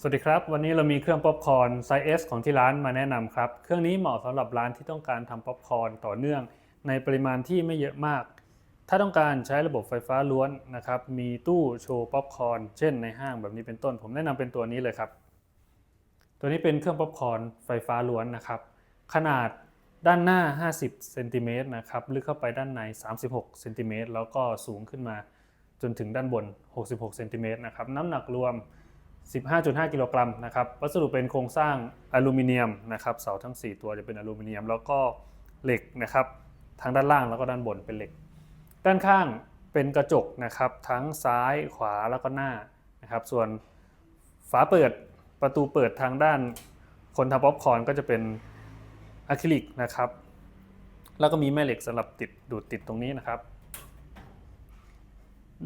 สวัสดีครับ วันนี้เรามีเครื่องป๊อปคอร์นไซส์ S ของที่ร้านมาแนะนำครับ เครื่องนี้เหมาะสำหรับร้านที่ต้องการทำป๊อปคอร์นต่อเนื่อง ในปริมาณที่ไม่เยอะมาก ถ้าต้องการใช้ระบบไฟฟ้าล้วนนะครับ มีตู้โชว์ป๊อปคอร์นเช่นในห้างแบบนี้เป็นต้น ผมแนะนำเป็นตัวนี้เลยครับ ตัวนี้เป็นเครื่องป๊อปคอร์นไฟฟ้าล้วนนะครับ ขนาดด้านหน้า 50เซนติเมตรนะครับ ลึกเข้าไปด้านใน 36เซนติเมตรแล้วก็สูงขึ้นมาจนถึงด้านบน 66เซนติเมตรนะครับ น้ำหนักรวม 15.5 กิโลกรัมนะครับวัสดุเป็นโครงสร้างอลูมิเนียมนะครับเสาทั้ง 4 ตัวจะเป็นอลูมิเนียม แล้วก็เหล็กนะครับทั้งด้านล่างแล้วก็ด้านบนเป็นเหล็ก ด้านข้างเป็นกระจกนะครับทั้งซ้ายขวาแล้วก็หน้านะครับส่วนฝาเปิดประตูเปิดทางด้านคนทำป๊อปคอร์นก็จะเป็นอะคริลิกนะครับแล้วก็มีแม่เหล็กสำหรับติดดูดติดตรงนี้นะครับ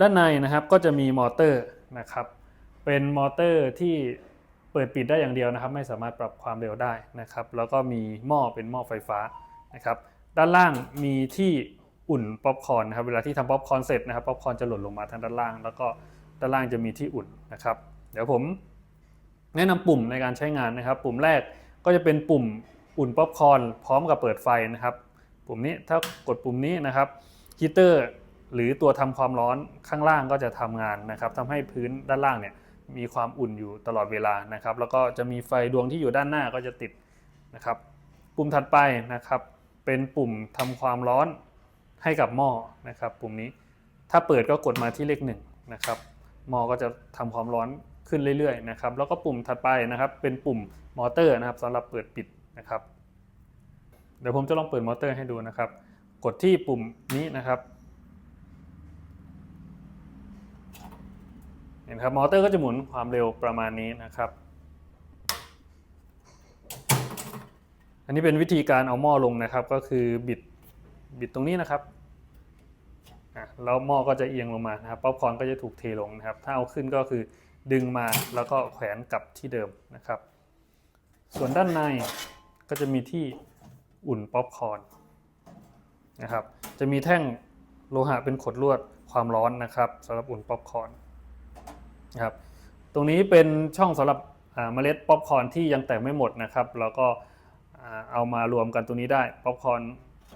ด้านในนะครับก็จะมีมอเตอร์นะครับ เป็นมอเตอร์ที่เปิดปิดได้อย่างเดียวนะครับ ไม่สามารถปรับความเร็วได้นะครับ แล้วก็มีหม้อเป็นหม้อไฟฟ้านะครับ ด้านล่างมีที่อุ่นป๊อปคอร์นนะครับ เวลาที่ทำป๊อปคอร์นเสร็จนะครับป๊อปคอร์นจะหล่นลงมาทางด้านล่าง แล้วก็ด้านล่างจะมีที่อุ่นนะครับ เดี๋ยวผมแนะนำปุ่มในการใช้งานนะครับ ปุ่มแรกก็จะเป็นปุ่มอุ่นป๊อปคอร์นพร้อมกับเปิดไฟนะครับ ปุ่มนี้ถ้ากดปุ่มนี้นะครับฮีเตอร์หรือตัวทำความร้อนข้างล่างก็จะทำงานนะครับทำให้พื้นด้านล่างเนี่ย มีความอุ่นอยู่ตลอดเวลานะครับ แล้วก็จะมีไฟดวงที่อยู่ด้านหน้าก็จะติดนะครับ ปุ่มถัดไปนะครับ เป็นปุ่มทำความร้อนให้กับหม้อนะครับ ปุ่มนี้ถ้าเปิดก็กดมาที่เลขหนึ่งนะครับหม้อก็จะทำความร้อนขึ้นเรื่อยๆนะครับ แล้วก็ปุ่มถัดไปนะครับ เป็นปุ่มมอเตอร์นะครับสำหรับเปิดปิดนะครับ เดี๋ยวผมจะลองเปิดมอเตอร์ให้ดูนะครับ กดที่ปุ่มนี้นะครับ ห็นครับมอเตอร์ก็จะหมุนความเร็วประมาณนี้นะครับ อันนี้เป็นวิธีการเอาหม้อลงนะครับ ก็คือบิดบิดตรงนี้นะครับแล้วหม้อก็จะเอียงลงมานะครับป๊อปคอร์นก็จะถูกเทลงนะครับ ถ้าเอาขึ้นก็คือดึงมาแล้วก็แขวนกลับที่เดิมนะครับ ส่วนด้านในก็จะมีที่อุ่นป๊อปคอร์นนะครับ จะมีแท่งโลหะเป็นขดลวดความร้อนนะครับสำหรับอุ่นป๊อปคอร์น ครับตรงนี้เป็นช่องสำหรับเมล็ดป๊อปคอร์นที่ยังแตกไม่หมดนะครับ แล้วก็เอามารวมกันตรงนี้ได้ป๊อปคอร์น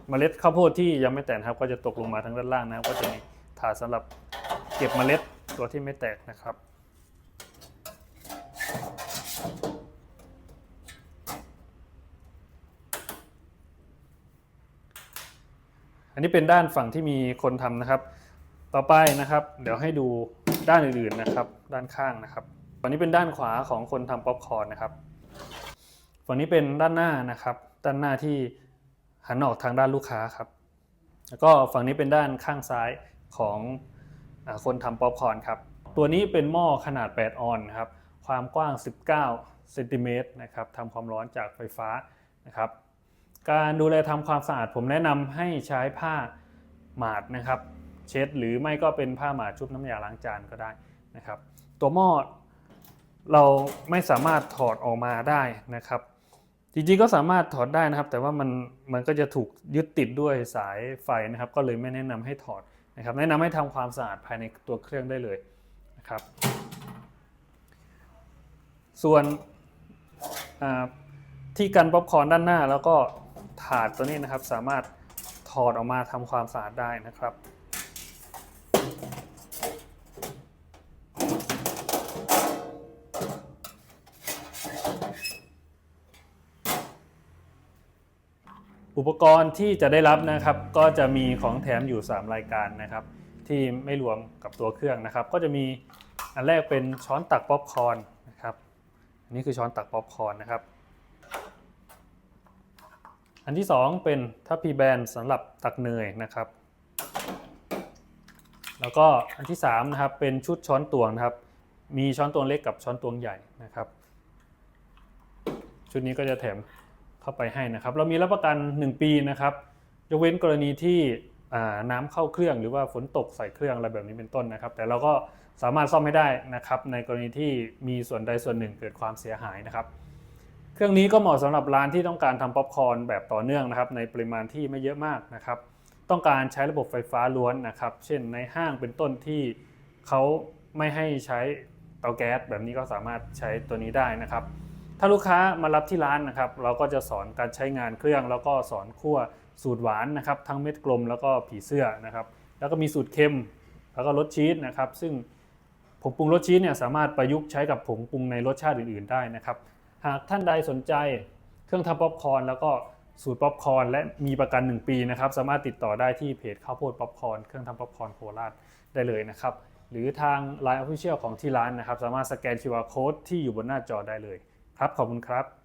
เมล็ดข้าวโพดที่ยังไม่แตกครับ ก็จะตกลงมาทางด้านล่างนะครับ ก็จะมีถาดสำหรับเก็บเมล็ดตัวที่ไม่แตกนะครับอันนี้เป็นด้านฝั่งที่มีคนทำนะครับ ต่อไปนะครับ เดี๋ยวให้ดู ด้านอื่นๆนะครับ ด้านข้างนะครับฝั่งนี้เป็นด้านขวาของคนทำป๊อปคอร์นนะครับฝั่งนี้เป็นด้านหน้านะครับ ด้านหน้าที่หันออกทางด้านลูกค้าครับ แล้วก็ฝั่งนี้เป็นด้านข้างซ้ายของคนทำป๊อปคอร์นครับ ตัวนี้เป็นหม้อขนาด 8 ออนซ์ครับ ความกว้าง 19เซนติเมตรนะครับทำความร้อนจากไฟฟ้านะครับ การดูแลทำความสะอาดผมแนะนำให้ใช้ผ้าหมาดนะครับ เช็ด หรือไม่ก็เป็นผ้าหมาชุบน้ำยาล้างจานก็ได้นะครับ ตัวหม้อเราไม่สามารถถอดออกมาได้นะครับ จริงๆก็สามารถถอดได้นะครับ แต่ว่ามันมันก็จะถูกยึดติดด้วยสายไฟนะครับ ก็เลยไม่แนะนำให้ถอดนะครับ แนะนำให้ทำความสะอาดภายในตัวเครื่องได้เลยนะครับ ส่วนที่กันป๊อปคอร์นด้านหน้าแล้วก็ถาดตัวนี้นะครับสามารถถอดออกมาทำความสะอาดได้นะครับ อุปกรณ์ที่จะได้รับนะครับก็จะมีของแถมอยู่ 3 รายการนะครับ ที่ไม่รวมกับตัวเครื่องนะครับ ก็จะมีอันแรกเป็นช้อนตักป๊อปคอร์นนะครับอันนี้คือช้อนตักป๊อปคอร์นนะครับ อันที่ 2 เป็นทัพพีแบนสำหรับตักเนยนะครับ แล้วก็อันที่3นะครับเป็นชุดช้อนตวงนะครับ มีช้อนตวงเล็กกับช้อนตวงใหญ่นะครับ ชุดนี้ก็จะแถม เข้าไปให้นะครับ เรามีรับประกัน 1 ปีนะครับยกเว้นกรณีที่น้ำเข้าเครื่องหรือว่าฝนตกใส่เครื่องอะไรแบบนี้เป็นต้นนะครับ แต่เราก็สามารถซ่อมให้ได้นะครับ ในกรณีที่มีส่วนใดส่วนหนึ่งเกิดความเสียหายนะครับ เครื่องนี้ก็เหมาะสำหรับร้านที่ต้องการทำป๊อปคอร์นแบบต่อเนื่องนะครับ ในปริมาณที่ไม่เยอะมากนะครับ ต้องการใช้ระบบไฟฟ้าล้วนนะครับ เช่นในห้างเป็นต้นที่เขาไม่ให้ใช้เตาแก๊สแบบนี้ก็สามารถใช้ตัวนี้ได้นะครับ ถ้าลูกค้ามารับที่ร้านนะครับ เราก็จะสอนการใช้งานเครื่อง แล้วก็สอนคั่วสูตรหวานนะครับ ทั้งเม็ดกลมแล้วก็ผีเสื้อนะครับ แล้วก็มีสูตรเค็ม แล้วก็รสชีสนะครับ ซึ่งผงปรุงรสชีสเนี่ยสามารถประยุกต์ใช้กับผงปรุงในรสชาติอื่นๆได้นะครับ หากท่านใดสนใจเครื่องทำป๊อปคอร์นแล้วก็สูตรป๊อปคอร์นและมีประกัน 1 ปีนะครับ สามารถติดต่อได้ที่เพจข้าวโพดป๊อปคอร์นเครื่องทำป๊อปคอร์นโคราชได้เลยนะครับ หรือทาง Line Official ของที่ร้านนะครับ สามารถสแกน QR Code ที่อยู่บนหน้าจอได้เลย ครับขอบคุณครับ